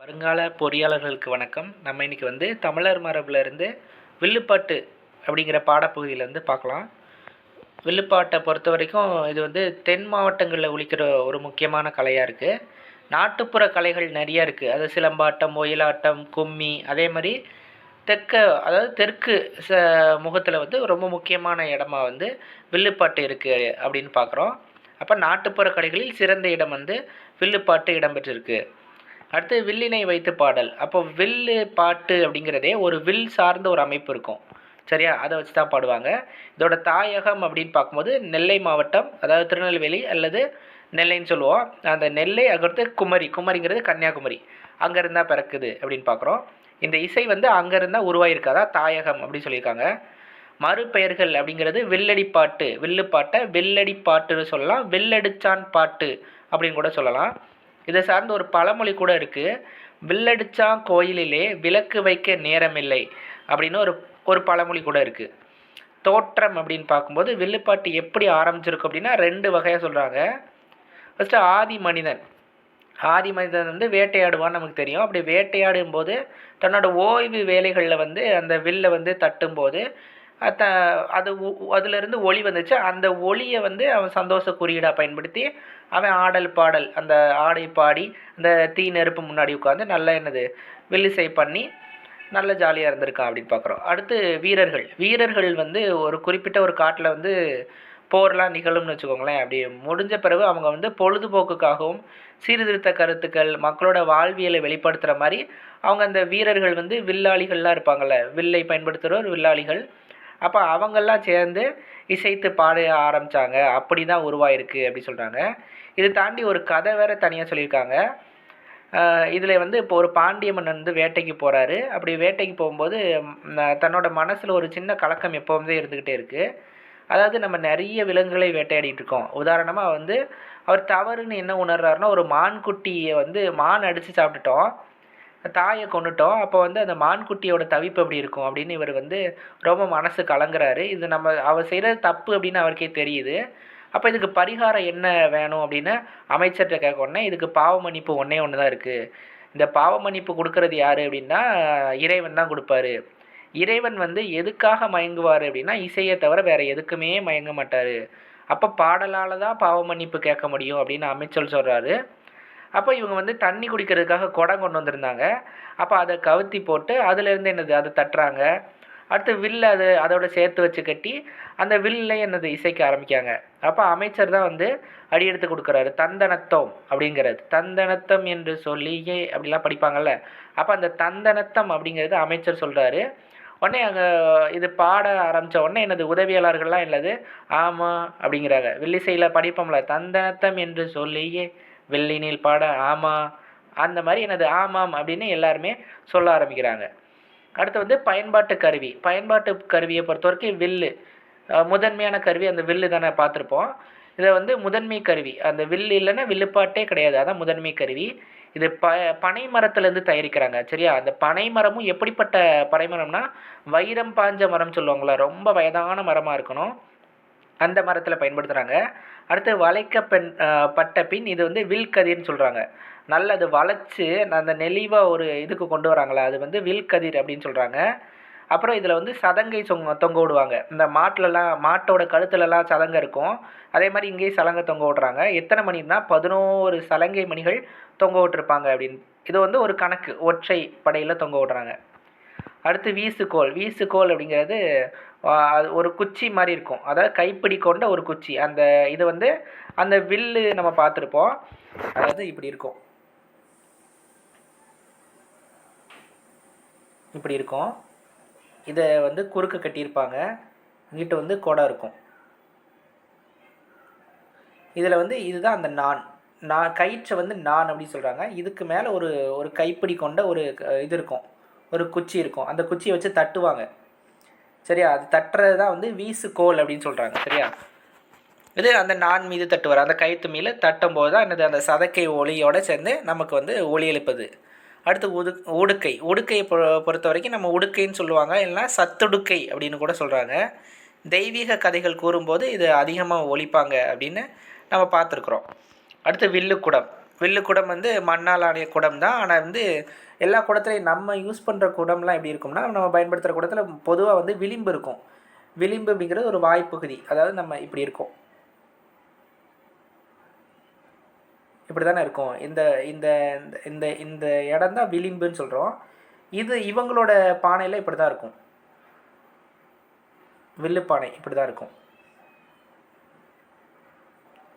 வருங்கால பொறியாளர்களுக்கு வணக்கம். நம்ம இன்னைக்கு வந்து தமிழர் மரபிலிருந்து வில்லுப்பாட்டு அப்படிங்கிற பாடப்பகுதியில் வந்து பார்க்கலாம். வில்லுப்பாட்டை பொறுத்த வரைக்கும் இது வந்து தென் மாவட்டங்களில் ஒழிக்கிற ஒரு முக்கியமான கலையாக இருக்குது நாட்டுப்புற கலைகள் நிறைய இருக்குது அது சிலம்பாட்டம் ஒயிலாட்டம் கும்மி அதே மாதிரி தெற்க அதாவது தெற்கு ச முகத்தில் வந்து ரொம்ப முக்கியமான இடமா வந்து வில்லுப்பாட்டு இருக்குது அப்படின்னு பார்க்குறோம். அப்போ நாட்டுப்புற கலைகளில் சிறந்த இடம் வந்து வில்லுப்பாட்டு இடம்பெற்றிருக்கு. அடுத்து வில்லினை வைத்து பாடல். அப்போ வில்லு பாட்டு அப்படிங்கிறதே ஒரு வில் சார்ந்த ஒரு அமைப்பு இருக்கும். சரியா? அதை வச்சு தான் பாடுவாங்க. இதோட தாயகம் அப்படின்னு பார்க்கும்போது நெல்லை மாவட்டம் அதாவது திருநெல்வேலி அல்லது நெல்லைன்னு சொல்லுவோம். அந்த நெல்லை அங்கிறது குமரி. குமரிங்கிறது கன்னியாகுமரி. அங்கே இருந்தால் பிறக்குது அப்படின்னு பார்க்குறோம். இந்த இசை வந்து அங்கேருந்தா உருவாயிருக்காதா? தாயகம் அப்படின்னு சொல்லியிருக்காங்க. மறுபெயர்கள் அப்படிங்கிறது வில்லடி பாட்டு வில்லு பாட்டை வில்லடி பாட்டுன்னு சொல்லலாம். வில்லடிச்சான் பாட்டு அப்படின்னு கூட சொல்லலாம். இதை சார்ந்த ஒரு பழமொழி கூட இருக்குது வில்லடிச்சான் கோயிலிலே விளக்கு வைக்க நேரமில்லை அப்படின்னு ஒரு ஒரு பழமொழி கூட இருக்குது தோற்றம் அப்படின்னு பார்க்கும்போது வில்லுப்பாட்டு எப்படி ஆரம்பிச்சிருக்கு அப்படின்னா ரெண்டு வகையாக சொல்கிறாங்க ஃபஸ்ட்டு ஆதி மனிதன். ஆதி மனிதன் வந்து வேட்டையாடுவான்னு நமக்கு தெரியும். அப்படி வேட்டையாடும் போது தன்னோட ஓய்வு வேலைகளில் வந்து அந்த வில்லை வந்து தட்டும்போது த அது அதுலேருந்து ஒளி வந்துச்சு. அந்த ஒளியை வந்து அவன் சந்தோஷ குறியீடாக பயன்படுத்தி அவன் ஆடல் பாடல் அந்த ஆடை பாடி அந்த தீ நெருப்பு முன்னாடி உட்காந்து நல்லா என்னது வில்லிசை பண்ணி நல்ல ஜாலியாக இருந்திருக்கான் அப்படின்னு பார்க்குறோம் அடுத்து வீரர்கள். வீரர்கள் வந்து ஒரு குறிப்பிட்ட ஒரு காட்டில் வந்து போர்லாம் நிகழும்னு வச்சுக்கோங்களேன். அப்படி முடிஞ்ச பிறகு அவங்க வந்து பொழுதுபோக்குக்காகவும் சீர்திருத்த கருத்துக்கள் மக்களோட வாழ்வியலை வெளிப்படுத்துகிற மாதிரி அவங்க அந்த வீரர்கள் வந்து வில்லாளிகள்லாம் இருப்பாங்கள்ல வில்லை பயன்படுத்துகிறவர் வில்லாளிகள் அப்போ அவங்கெல்லாம் சேர்ந்து இசைத்து பாட ஆரம்பித்தாங்க அப்படி தான் உருவாயிருக்கு அப்படி சொல்கிறாங்க இது தாண்டி ஒரு கதை வேற தனியாக சொல்லியிருக்காங்க. இதில் வந்து இப்போ ஒரு பாண்டிய மன்னன் வந்து வேட்டைக்கு போகிறாரு அப்படி வேட்டைக்கு போகும்போது தன்னோட மனசில் ஒரு சின்ன கலக்கம் எப்போவுமே இருந்துக்கிட்டே இருக்குது அதாவது நம்ம நிறைய விலங்குகளை வேட்டையாடிட்டு இருக்கோம். உதாரணமாக வந்து அவர் தவறுன்னு என்ன உணர்றாருன்னா ஒரு மான்குட்டியை வந்து மான் அடித்து சாப்பிட்டுட்டோம். தாயை கொண்டுட்டோம் அப்போ வந்து அந்த மான்குட்டியோட தவிப்பு எப்படி இருக்கும் அப்படின்னு இவர் வந்து ரொம்ப மனசு கலங்குறாரு. இது நம்ம அவர் செய்கிறது தப்பு அப்படின்னு அவருக்கே தெரியுது. அப்போ இதுக்கு பரிகாரம் என்ன வேணும் அப்படின்னு அமைச்சர்கிட்ட கேட்க உடனே இதுக்கு பாவ மன்னிப்பு ஒன்றே ஒன்று தான் இருக்குது இந்த பாவ மன்னிப்பு கொடுக்கறது யார் அப்படின்னா இறைவன் தான் கொடுப்பாரு. இறைவன் வந்து எதுக்காக மயங்குவார் அப்படின்னா இசையை தவிர வேறு எதுக்குமே மயங்க மாட்டார். அப்போ பாடலால் தான் பாவ மன்னிப்பு கேட்க முடியும் அப்படின்னு அமைச்சர் சொல்கிறாரு அப்போ இவங்க வந்து தண்ணி குடிக்கிறதுக்காக குடம் கொண்டு வந்திருந்தாங்க. அப்போ அதை கவுத்தி போட்டு அதுலேருந்து என்னது அதை தட்டுறாங்க. அடுத்து வில்லு அது அதோட சேர்த்து வச்சு கட்டி அந்த வில்ல என்னது இசைக்க ஆரம்பிக்காங்க அப்போ அமைச்சர் தான் வந்து அடி எடுத்து கொடுக்குறாரு. தந்தனத்தம் அப்படிங்கிறது. தந்தனத்தம் என்று சொல்லியே அப்படிலாம் படிப்பாங்கல்ல. அப்போ அந்த தந்தனத்தம் அப்படிங்கிறது அமைச்சர் சொல்கிறாரு உடனே அங்கே இது பாட ஆரம்பித்த உடனே எனது உதவியாளர்கள்லாம் இல்லது ஆமாம் அப்படிங்கிறாங்க. வில்லிசையில் படிப்போம்ல. தந்தனத்தம் என்று சொல்லியே வெள்ளினில் பாட ஆமாம் அந்த மாதிரி எனது ஆமாம் அப்படின்னு எல்லாருமே சொல்ல ஆரம்பிக்கிறாங்க. அடுத்து வந்து பயன்பாட்டு கருவி. பயன்பாட்டு கருவியை பொறுத்த வரைக்கும் வில்லு முதன்மையான கருவி அந்த வில்லு தானே பார்த்துருப்போம். இதை வந்து முதன்மை கருவி. அந்த வில்லு இல்லைன்னா வில்லுப்பாட்டே கிடையாது. அதான் முதன்மை கருவி. இது ப பனை மரத்துலேருந்து தயாரிக்கிறாங்க. சரியா? அந்த பனை மரமும் எப்படிப்பட்ட பனை மரம்னா வைரம் பாஞ்ச மரம் சொல்லுவாங்களா ரொம்ப வயதான மரமாக இருக்கணும். அந்த மரத்தில் பயன்படுத்துகிறாங்க அடுத்து வளைக்க பெண் பட்ட பின் இது வந்து வில்கதிர்னு சொல்கிறாங்க நல்ல அது வளைச்சு அந்த நெளிவாக ஒரு இதுக்கு கொண்டு வராங்களா அது வந்து வில்கதிர் அப்படின்னு சொல்கிறாங்க அப்புறம் இதில் வந்து சதங்கை தொங்க தொங்க விடுவாங்க. இந்த மாட்டிலலாம் மாட்டோட கழுத்துலலாம் சதங்கை இருக்கும். அதே மாதிரி இங்கேயும் சலங்கை தொங்க விட்றாங்க. எத்தனை மணினா பதினோரு சலங்கை மணிகள் தொங்க விட்டுருப்பாங்க அப்படின்னு. இது வந்து ஒரு கணக்கு ஒற்றை படையில் தொங்க விட்றாங்க. அடுத்து வீசுகோல் வீசுகோல் அப்படிங்கிறது ஒரு குச்சி மாதிரி இருக்கும். அதாவது கைப்பிடி கொண்ட ஒரு குச்சி. அந்த இது வந்து அந்த வில்லு நம்ம பார்த்துருப்போம். அதாவது இப்படி இருக்கும். இப்படி இருக்கும். இதை வந்து குறுக்கு கட்டியிருப்பாங்க. இங்கிட்ட வந்து கொடை இருக்கும். இதில் வந்து இதுதான் அந்த நான். நான் கயிற்றை வந்து நான் அப்படின்னு சொல்கிறாங்க இதுக்கு மேலே ஒரு ஒரு கைப்பிடி கொண்ட ஒரு இது இருக்கும். ஒரு குச்சி இருக்கும். அந்த குச்சியை வச்சு தட்டுவாங்க. சரியா? அது தட்டுறது தான் வந்து வீசு கோல் அப்படின்னு சொல்கிறாங்க சரியா? இது அந்த நான் மீது தட்டுவார். அந்த கயிற்று மீது தட்டும் போது தான் என்னது? அந்த சதக்கை ஒளியோடு சேர்ந்து நமக்கு வந்து ஒளி எழுப்புது. அடுத்து உது உடுக்கை உடுக்கையை பொ பொறுத்த வரைக்கும் நம்ம உடுக்கைன்னு சொல்லுவாங்க இல்லைனா சத்துடுக்கை அப்படின்னு கூட சொல்கிறாங்க தெய்வீக கதைகள் கூறும்போது இது அதிகமாக ஒழிப்பாங்க அப்படின்னு நம்ம பார்த்துருக்குறோம். அடுத்து வில்லுக்குடம். வில்லு குடம் வந்து மண்ணால் ஆணைய குடம் தான் ஆனால் வந்து எல்லா குடத்துலையும் நம்ம யூஸ் பண்ணுற குடம்லாம் எப்படி இருக்கும்னா நம்ம பயன்படுத்துகிற குடத்தில் பொதுவாக வந்து விளிம்பு இருக்கும். விளிம்பு அப்படிங்கிறது ஒரு வாய்ப்பகுதி. அதாவது நம்ம இப்படி இருக்கும். இப்படி தானே இருக்கும். இந்த இந்த இந்த இந்த இடம் தான் விளிம்புன்னு சொல்கிறோம் இது இவங்களோட பானையில் இப்படி தான் இருக்கும். வில்லுப்பானை இப்படி தான் இருக்கும்.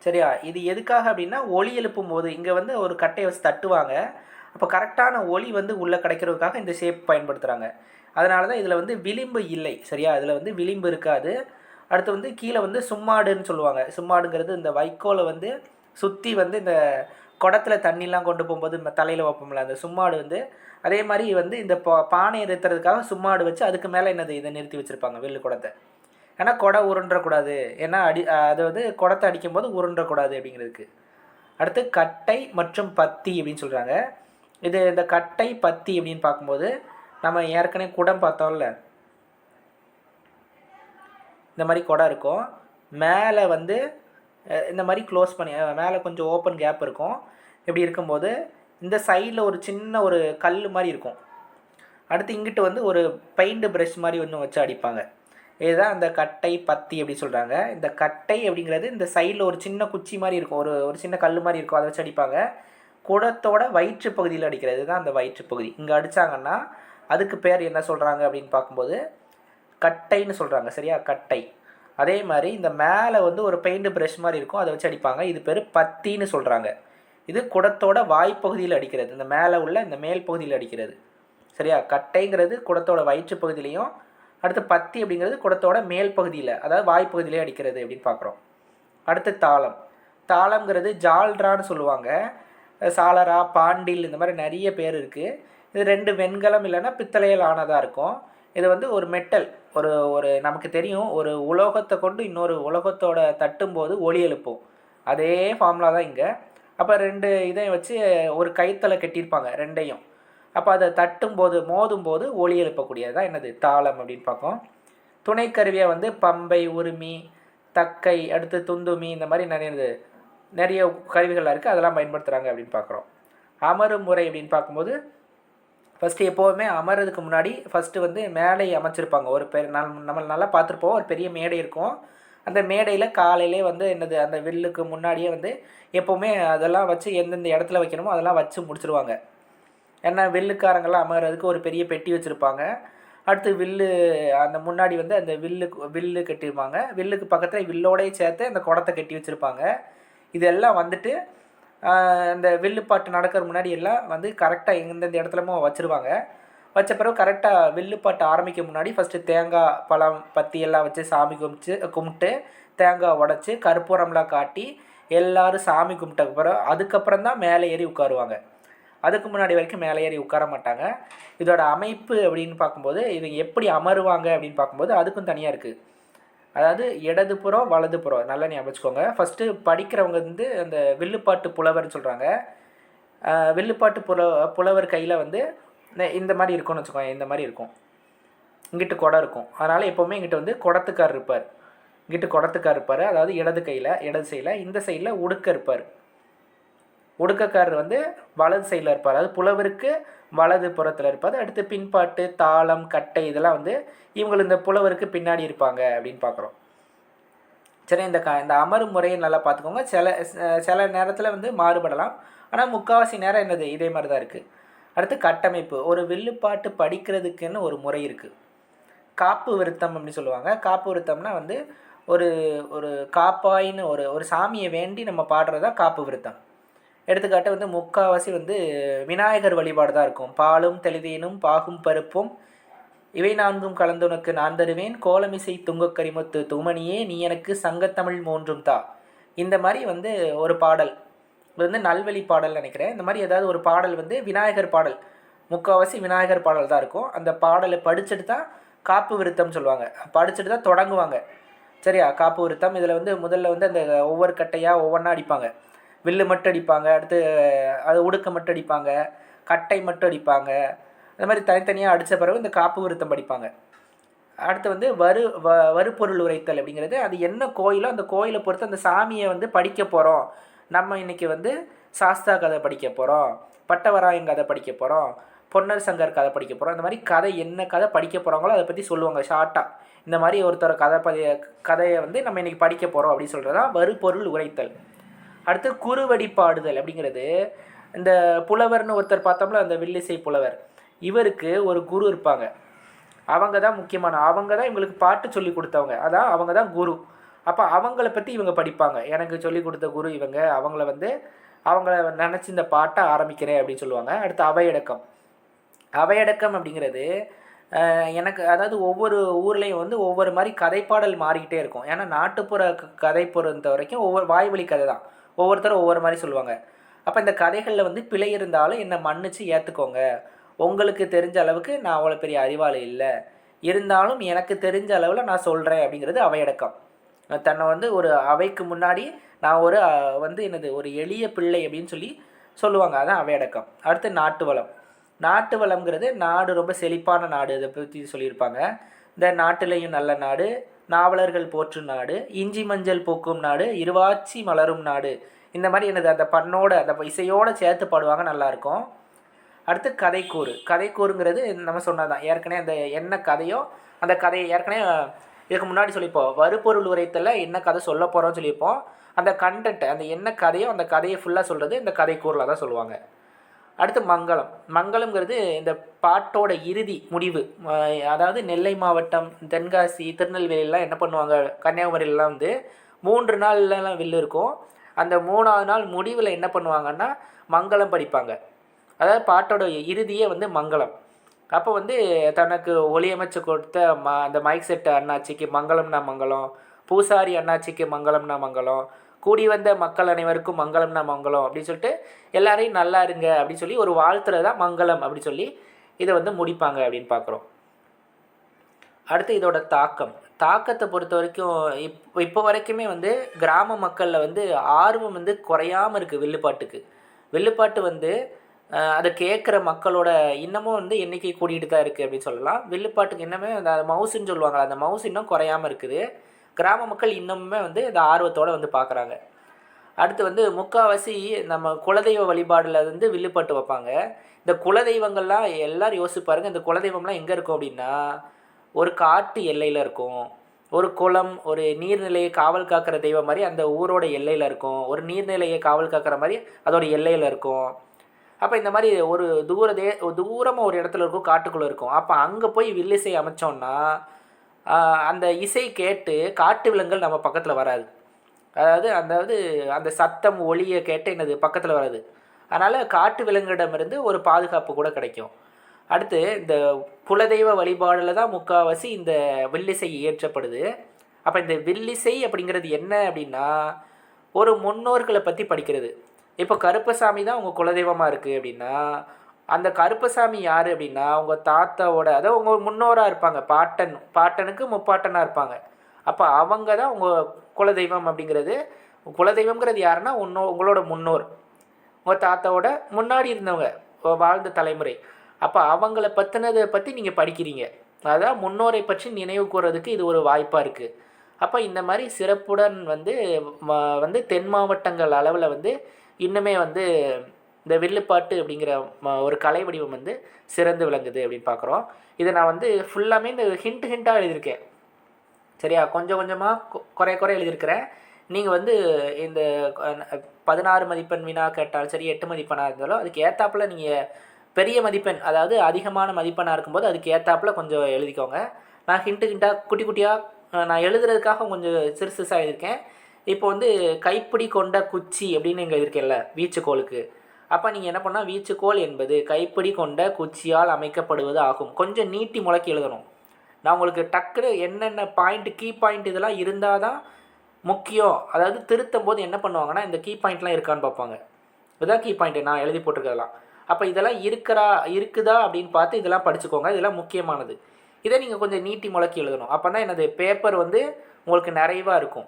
சரியா? இது எதுக்காக அப்படின்னா ஒளி எழுப்பும் போது இங்கே வந்து ஒரு கட்டையை வச்சு தட்டுவாங்க. அப்போ கரெக்டான ஒளி வந்து உள்ளே கிடைக்கிறதுக்காக இந்த ஷேப் பயன்படுத்துகிறாங்க அதனால தான் இதில் வந்து விளிம்பு இல்லை சரியா? இதில் வந்து விளிம்பு இருக்காது. அடுத்து வந்து கீழே வந்து சும்மாடுன்னு சொல்லுவாங்க. சும்மாடுங்கிறது இந்த வைக்கோலை வந்து சுற்றி வந்து இந்த குடத்தில் தண்ணிலாம் கொண்டு போகும்போது நம்ம தலையில் வைப்போம்ல அந்த சும்மாடு வந்து அதே மாதிரி வந்து இந்த பா பானையை நிறுத்துறதுக்காக சும்மாடு வச்சு அதுக்கு மேலே என்னது இதை நிறுத்தி வச்சுருப்பாங்க வெள்ளு குடத்தை. ஏன்னா குடை உருண்டக்கூடாது. ஏன்னா அடி அதை வந்து குடத்தை அடிக்கும்போது உருண்டக்கூடாது அப்படிங்கிறதுக்கு. அடுத்து கட்டை மற்றும் பத்தி அப்படின்னு சொல்கிறாங்க இது இந்த கட்டை பத்தி அப்படின்னு பார்க்கும்போது நம்ம ஏற்கனவே குடம் பார்த்தோம்ல. இந்த மாதிரி குடம் இருக்கும். மேலே வந்து இந்த மாதிரி க்ளோஸ் பண்ணி மேலே கொஞ்சம் ஓப்பன் கேப் இருக்கும். இப்படி இருக்கும்போது இந்த சைடில் ஒரு சின்ன ஒரு கல் மாதிரி இருக்கும். அடுத்து இங்கிட்டு வந்து ஒரு பெயிண்ட் ப்ரஷ் மாதிரி ஒன்று வச்சு அடிப்பாங்க. இதுதான் அந்த கட்டை பத்தி அப்படி சொல்கிறாங்க இந்த கட்டை அப்படிங்கிறது இந்த சைடில் ஒரு சின்ன குச்சி மாதிரி இருக்கும். ஒரு ஒரு சின்ன கல் மாதிரி இருக்கும். அதை வச்சு அடிப்பாங்க. குடத்தோட வயிற்று பகுதியில் அடிக்கிறது தான் அந்த வயிற்று பகுதி. இங்கே அடித்தாங்கன்னா அதுக்கு பேர் என்ன சொல்கிறாங்க அப்படின்னு பார்க்கும்போது கட்டைன்னு சொல்கிறாங்க சரியா? கட்டை. அதே மாதிரி இந்த மேலே வந்து ஒரு பெயிண்ட் ப்ரஷ் மாதிரி இருக்கும் அதை வச்சு அடிப்பாங்க. இது பேர் பத்தின்னு சொல்கிறாங்க இது குடத்தோட வாய்ப்பகுதியில் அடிக்கிறது. இந்த மேலே உள்ள இந்த மேல் பகுதியில் அடிக்கிறது. சரியா? கட்டைங்கிறது குடத்தோட வயிற்று பகுதியிலையும் அடுத்து பத்தி அப்படிங்கிறது குடத்தோட மேல் பகுதியில் அதாவது வாய்ப்பகுதியிலே அடிக்கிறது அப்படின்னு பார்க்குறோம். அடுத்து தாளம். தாளம்ங்கிறது ஜால்ரான்னு சொல்லுவாங்க. சாலரா பாண்டில் இந்த மாதிரி நிறைய பேர் இருக்குது இது ரெண்டு வெண்கலம் இல்லைன்னா பித்தளையில் ஆனதாக இருக்கும். இது வந்து ஒரு மெட்டல் ஒரு ஒரு நமக்கு தெரியும் ஒரு உலோகத்தை கொண்டு இன்னொரு உலோகத்தோட தட்டும்போது ஒளி எழுப்பும். அதே ஃபார்முலா தான் இங்கே. அப்போ ரெண்டு இதையும் வச்சு ஒரு கைத்தலை கட்டியிருப்பாங்க ரெண்டையும். அப்போ அதை தட்டும்போது மோதும்போது ஒளி எழுப்பக்கூடியது தான் என்னது? தாளம் அப்படின்னு பார்ப்போம் துணைக்கருவியாக வந்து பம்பை உருமி தக்கை அடுத்து துந்துமி இந்த மாதிரி நிறைய இது நிறைய கருவிகள்லாம் இருக்குது அதெல்லாம் பயன்படுத்துகிறாங்க அப்படின்னு பார்க்குறோம். அமரும் முறை அப்படின்னு பார்க்கும்போது ஃபஸ்ட்டு எப்போவுமே அமர்றதுக்கு முன்னாடி ஃபஸ்ட்டு வந்து மேடை அமைச்சிருப்பாங்க. ஒரு பெரிய நம்ம நம்ம நல்லா பார்த்துருப்போம். ஒரு பெரிய மேடை இருக்கும். அந்த மேடையில் காலையிலே வந்து என்னது அந்த வில்லுக்கு முன்னாடியே வந்து எப்போவுமே அதெல்லாம் வச்சு எந்தெந்த இடத்துல வைக்கணுமோ அதெல்லாம் வச்சு முடிச்சிருவாங்க. ஏன்னா வில்லுக்காரங்கெல்லாம் அமர்றதுக்கு ஒரு பெரிய பெட்டி வச்சுருப்பாங்க. அடுத்து வில்லு அந்த முன்னாடி வந்து அந்த வில்லு வில்லு கட்டியிருப்பாங்க வில்லுக்கு பக்கத்தில் வில்லோடையே சேர்த்து அந்த குடத்தை கட்டி வச்சுருப்பாங்க. இதெல்லாம் வந்துட்டு இந்த அந்த வில்லுப்பாட்டு நடக்கிற முன்னாடி எல்லாம் வந்து கரெக்டாக எந்தெந்த இடத்துலமோ வச்சுருவாங்க. வச்ச பிறகு கரெக்டாக வில்லுப்பாட்டு ஆரம்பிக்க முன்னாடி ஃபஸ்ட்டு தேங்காய் பழம் பத்தி எல்லாம் வச்சு சாமி கும்பிச்சு கும்பிட்டு தேங்காய் உடச்சி கற்பூரம்லாம் காட்டி எல்லாரும் சாமி கும்பிட்ட பிறகு அதுக்கப்புறம் தான் மேலே ஏறி உட்காருவாங்க. அதுக்கு முன்னாடி வரைக்கும் மேலே ஏறி உட்கார மாட்டாங்க. இதோட அமைப்பு அப்படின்னு பார்க்கும்போது இவங்க எப்படி அமருவாங்க அப்படின்னு பார்க்கும்போது அதுக்கும் தனியாக இருக்குது அதாவது இடதுபுறம் வலதுபுறம் நல்லா ஞாபகம் வச்சுக்கோங்க. ஃபஸ்ட்டு படிக்கிறவங்க வந்து அந்த வில்லுப்பாட்டு புலவர்னு சொல்கிறாங்க வில்லுப்பாட்டு புல புலவர் கையில் வந்து இந்த- இந்த மாதிரி இருக்கும்னு வச்சுக்கோங்க. இந்த மாதிரி இருக்கும். இங்கிட்டு குடம் இருக்கும். அதனால் எப்போவுமே இங்கிட்ட வந்து குடத்துக்கார் இருப்பார். இங்கிட்டு குடத்துக்கார் இருப்பார். அதாவது இடது கையில் இடது சைடில் இந்த சைடில் உடுக்க இருப்பார். உடுக்கக்காரர் வந்து வலது சைடில் இருப்பார். அதாவது புலவருக்கு வலது புறத்தில் இருப்பார். அடுத்து பின்பாட்டு தாளம் கட்டை இதெல்லாம் வந்து இவங்க இந்த புலவருக்கு பின்னாடி இருப்பாங்க அப்படின்னு பார்க்குறோம் சரி இந்த க இந்த அமரும் முறையை நல்லா பார்த்துக்கோங்க சில சில நேரத்தில் வந்து மாறுபடலாம். ஆனால் முக்கால்வாசி நேரம் என்னது? இதே மாதிரி தான் இருக்குது அடுத்து கட்டமைப்பு. ஒரு வில்லுப்பாட்டு படிக்கிறதுக்குன்னு ஒரு முறை இருக்குது காப்பு விருத்தம் அப்படின்னு சொல்லுவாங்க. காப்பு விருத்தம்னா வந்து ஒரு ஒரு காப்பாயின்னு ஒரு ஒரு சாமியை வேண்டி நம்ம பாடுறது தான் காப்பு விருத்தம். எடுத்துக்காட்டு வந்து முக்காவாசி வந்து விநாயகர் வழிபாடு தான் இருக்கும். பாலும் தெளிதேனும் பாகும் பருப்பும் இவை நான்கும் கலந்துனக்கு நான் தருவேன். கோலமிசை துங்க கரிமத்து துமணியே நீ எனக்கு சங்கத்தமிழ் மூன்றும் தா. இந்த மாதிரி வந்து ஒரு பாடல். இது வந்து நல்வழி பாடல் நினைக்கிறேன். இந்த மாதிரி ஏதாவது ஒரு பாடல் வந்து விநாயகர் பாடல். முக்கால்வாசி விநாயகர் பாடல் தான் இருக்கும். அந்த பாடலை படிச்சுட்டு தான் காப்பு விருத்தம் சொல்லுவாங்க. படிச்சுட்டு தான் தொடங்குவாங்க. சரியா? காப்பு விருத்தம். இதில் வந்து முதல்ல வந்து அந்த ஒவ்வொரு கட்டையாக ஒவ்வொன்றா அடிப்பாங்க. வில்லு மட்டும் அடிப்பாங்க அடுத்து அது உடுக்க மட்டும் அடிப்பாங்க கட்டை மட்டும் அடிப்பாங்க அந்த மாதிரி தனித்தனியாக அடித்த பிறகு இந்த காப்பு விருத்தம் படிப்பாங்க. அடுத்து வந்து வரு வ வறுபொருள் உரைத்தல் அப்படிங்கிறது அது என்ன கோயிலோ அந்த கோயிலை பொறுத்து அந்த சாமியை வந்து படிக்க போகிறோம் நம்ம இன்றைக்கி வந்து சாஸ்தா கதை படிக்க போகிறோம் பட்டவராயன் கதை படிக்க போகிறோம் பொன்னர் சங்கர் கதை படிக்க போகிறோம் இந்த மாதிரி கதை என்ன கதை படிக்க போகிறாங்களோ அதை பற்றி சொல்லுவாங்க ஷார்ட்டாக இந்த மாதிரி ஒருத்தர் கதை பதி கதையை வந்து நம்ம இன்றைக்கி படிக்க போகிறோம் அப்படின்னு சொல்கிறது தான் வறுபொருள் உரைத்தல். அடுத்து குறுவடி பாடுதல் அப்படிங்கிறது. இந்த புலவர்னு ஒருத்தர் பார்த்தோம்ல அந்த வில்லிசை புலவர். இவருக்கு ஒரு குரு இருப்பாங்க. அவங்க தான் முக்கியமான அவங்க தான் இவங்களுக்கு பாட்டு சொல்லி கொடுத்தவங்க. அதான் அவங்க தான் குரு. அப்போ அவங்கள பற்றி இவங்க படிப்பாங்க. எனக்கு சொல்லி கொடுத்த குரு இவங்க. அவங்கள வந்து அவங்கள நினச்சி இந்த பாட்டை ஆரம்பிக்கிறேன் அப்படின்னு சொல்லுவாங்க. அடுத்து அவையடக்கம். அவையடக்கம் அப்படிங்கிறது எனக்கு அதாவது ஒவ்வொரு ஊர்லேயும் வந்து ஒவ்வொரு மாதிரி கதைப்பாடல் மாறிக்கிட்டே இருக்கும். ஏன்னா நாட்டுப்புற கதை பொறுத்த வரைக்கும் ஒவ்வொரு வாய்வழி கதை தான். ஒவ்வொருத்தரும் ஒவ்வொரு மாதிரி சொல்லுவாங்க. அப்போ இந்த கதைகளில் வந்து பிழை இருந்தாலும் என்னை மன்னிச்சு ஏற்றுக்கோங்க உங்களுக்கு தெரிஞ்ச அளவுக்கு நான் அவ்வளோ பெரிய அறிவாளி இல்லை. இருந்தாலும் எனக்கு தெரிஞ்ச அளவில் நான் சொல்கிறேன் அப்படிங்கிறது அவையடக்கம். தன்னை வந்து ஒரு அவைக்கு முன்னாடி நான் ஒரு வந்து என்னது ஒரு எளிய பிள்ளை அப்படின்னு சொல்லி சொல்லுவாங்க. அதான் அவையடக்கம். அடுத்து நாட்டு வளம். நாட்டு வளம்ங்கிறது நாடு ரொம்ப செழிப்பான நாடு இதை பற்றி சொல்லியிருப்பாங்க. இந்த நாட்டிலையும் நல்ல நாடு நாவலர்கள் போற்றும் நாடு இஞ்சி மஞ்சள் பூக்கும் நாடு இருவாச்சி மலரும் நாடு. இந்த மாதிரி எனது அந்த பண்ணோட அந்த இசையோடு சேர்த்து பாடுவாங்க நல்லாயிருக்கும். அடுத்து கதைக்கூறு. கதைக்கூறுங்கிறது நம்ம சொன்னதான் ஏற்கனவே அந்த என்ன கதையோ அந்த கதையை ஏற்கனவே இதுக்கு முன்னாடி சொல்லியிருப்போம். வருபொருள் உரைத்தில் என்ன கதை சொல்ல போகிறோம்னு சொல்லியிருப்போம். அந்த கண்டென்ட் அந்த என்ன கதையோ அந்த கதையை ஃபுல்லாக சொல்கிறது இந்த கதைக்கூறில் தான் சொல்லுவாங்க. அடுத்து மங்களம். மங்களம்ங்கிறது இந்த பாட்டோட இறுதி முடிவு. அதாவது நெல்லை மாவட்டம் தென்காசி திருநெல்வேலியெலாம் என்ன பண்ணுவாங்க? கன்னியாகுமரியிலலாம் வந்து மூன்று நாள்லலாம் வில்லு இருக்கும். அந்த மூணாவது நாள் முடிவில் என்ன பண்ணுவாங்கன்னா மங்களம் படிப்பாங்க. அதாவது பாட்டோட இறுதியே வந்து மங்களம். அப்போ வந்து தனக்கு ஒளியமைச்சு கொடுத்த ம அந்த மைக் செட் அண்ணாச்சிக்கு மங்களம்னா மங்களம் பூசாரி அண்ணாச்சிக்கு மங்களம்னா மங்களம் கூடி வந்த மக்கள் அனைவருக்கும் மங்களம்னா மங்களம் அப்படின்னு சொல்லிட்டு எல்லாரையும் நல்லா இருங்க அப்படின்னு சொல்லி ஒரு வாழ்த்துறது தான் மங்களம் அப்படின்னு சொல்லி இதை வந்து முடிப்பாங்க அப்படின்னு பார்க்குறோம். அடுத்து இதோட தாக்கம். தாக்கத்தை பொறுத்த வரைக்கும் இப் இப்போ வரைக்குமே வந்து கிராம மக்களில் வந்து ஆர்வம் வந்து குறையாமல் இருக்குது வில்லுப்பாட்டுக்கு. வில்லுப்பாட்டு வந்து அதை கேட்குற மக்களோட இன்னமும் வந்து எண்ணிக்கை கூடிட்டு தான் இருக்குது அப்படின்னு சொல்லலாம். வில்லுப்பாட்டுக்கு இன்னமே அந்த மவுசுன்னு சொல்லுவாங்க அந்த மவுஸ் இன்னும் குறையாமல் இருக்குது. கிராம மக்கள் இன்னமுமே வந்து இந்த ஆர்வத்தோடு வந்து பார்க்குறாங்க அடுத்து வந்து முக்காவாசி நம்ம குலதெய்வ வழிபாடில் வந்து வில்லுப்பட்டு வைப்பாங்க. இந்த குலதெய்வங்கள்லாம் எல்லோரும் யோசிப்பாருங்க இந்த குலதெய்வம்லாம் எங்கே இருக்கும் அப்படின்னா ஒரு காட்டு எல்லையில் இருக்கும். ஒரு குளம் ஒரு நீர்நிலையை காவல் காக்கிற தெய்வம் மாதிரி அந்த ஊரோட எல்லையில் இருக்கும். ஒரு நீர்நிலையை காவல் காக்கிற மாதிரி அதோட எல்லையில் இருக்கும். அப்போ இந்த மாதிரி ஒரு தூர தே தூரமாக ஒரு இடத்துல இருக்கும் காட்டுக்குள்ளே இருக்கும். அப்போ அங்கே போய் வில்லிசை அமைச்சோன்னா அந்த இசை கேட்டு காட்டு விலங்குகள் நம்ம பக்கத்தில் வராது. அதாவது அதாவது அந்த சத்தம் ஒளியை கேட்டு என்னது பக்கத்தில் வராது. அதனால் காட்டு விலங்குகளிடமிருந்து ஒரு பாதுகாப்பு கூட கிடைக்கும். அடுத்து இந்த குலதெய்வ வழிபாடில் தான் முக்கால்வாசி இந்த வில்லிசை இயற்றப்படுது. அப்போ இந்த வில்லிசை அப்படிங்கிறது என்ன அப்படின்னா ஒரு முன்னோர்களை பற்றி படிக்கிறது. இப்போ கருப்பசாமி தான் உங்கள் குலதெய்வமாக இருக்குது அப்படின்னா அந்த கருப்பசாமி யார் அப்படின்னா உங்கள் தாத்தாவோட அதாவது உங்கள் முன்னோராக இருப்பாங்க பாட்டன் பாட்டனுக்கு முப்பாட்டனாக இருப்பாங்க. அப்போ அவங்க தான் உங்கள் குலதெய்வம் அப்படிங்கிறது. குலதெய்வம்ங்கிறது யாருன்னா உன்னோ உங்களோட முன்னோர். உங்கள் தாத்தாவோட முன்னாடி இருந்தவங்க வாழ்ந்த தலைமுறை. அப்போ அவங்கள பற்றினதை பற்றி நீங்கள் படிக்கிறீங்க. அதான் முன்னோரை பற்றி நினைவு கூறதுக்கு இது ஒரு வாய்ப்பாக இருக்குது அப்போ இந்த மாதிரி சிறப்புடன் வந்து வந்து தென் மாவட்டங்கள் அளவில் வந்து இன்னுமே வந்து இந்த வில்லுப்பாட்டு அப்படிங்கிற ம- ஒரு கலை வடிவம் வந்து சிறந்து விளங்குது அப்படின்னு பார்க்குறோம். இதை நான் வந்து ஃபுல்லாமே இந்த ஹிண்ட் ஹிண்ட்டாக எழுதியிருக்கேன். சரியா? கொஞ்சம் கொஞ்சமாக குறைய குறைய எழுதியிருக்கிறேன். நீங்கள் வந்து இந்த பதினாறு மதிப்பெண் வினா கேட்டாலும் சரி எட்டு மதிப்பெண்ணாக இருந்தாலும் அதுக்கு ஏற்றாப்பில் நீங்கள் பெரிய மதிப்பெண் அதாவது அதிகமான மதிப்பெண்ணாக இருக்கும்போது அதுக்கு ஏற்றாப்பில் கொஞ்சம் எழுதிக்கோங்க. நான் ஹிண்ட்டு ஹிண்ட்டாக குட்டி குட்டியாக நான் எழுதுறதுக்காக கொஞ்சம் சிறு சிறுசாக எழுதியிருக்கேன். இப்போ வந்து கைப்பிடி கொண்ட குச்சி அப்படின்னு இங்கே எழுதியிருக்கேன்ல வீச்சுக்கோளுக்கு. அப்போ நீங்கள் என்ன பண்ணால் வீச்சுக்கோல் என்பது கைப்பிடி கொண்ட குச்சியால் அமைக்கப்படுவது ஆகும். கொஞ்சம் நீட்டி முழக்கி எழுதணும். நான் உங்களுக்கு டக்குனு என்னென்ன பாயிண்ட் கீ பாயிண்ட் இதெல்லாம் இருந்தால் தான் முக்கியம். அதாவது திருத்தும் போது என்ன பண்ணுவாங்கன்னா இந்த கீ பாயிண்ட்லாம் இருக்கான்னு பார்ப்பாங்க. இதுதான் கீ பாயிண்ட் நான் எழுதி போட்டிருக்கிறதெல்லாம். அப்போ இதெல்லாம் இருக்கிறா இருக்குதா அப்படின்னு பார்த்து இதெல்லாம் படிச்சுக்கோங்க. இதெல்லாம் முக்கியமானது. இதை நீங்கள் கொஞ்சம் நீட்டி முழக்கி எழுதணும். அப்போ தான் எனது பேப்பர் வந்து உங்களுக்கு நிறைவாக இருக்கும்.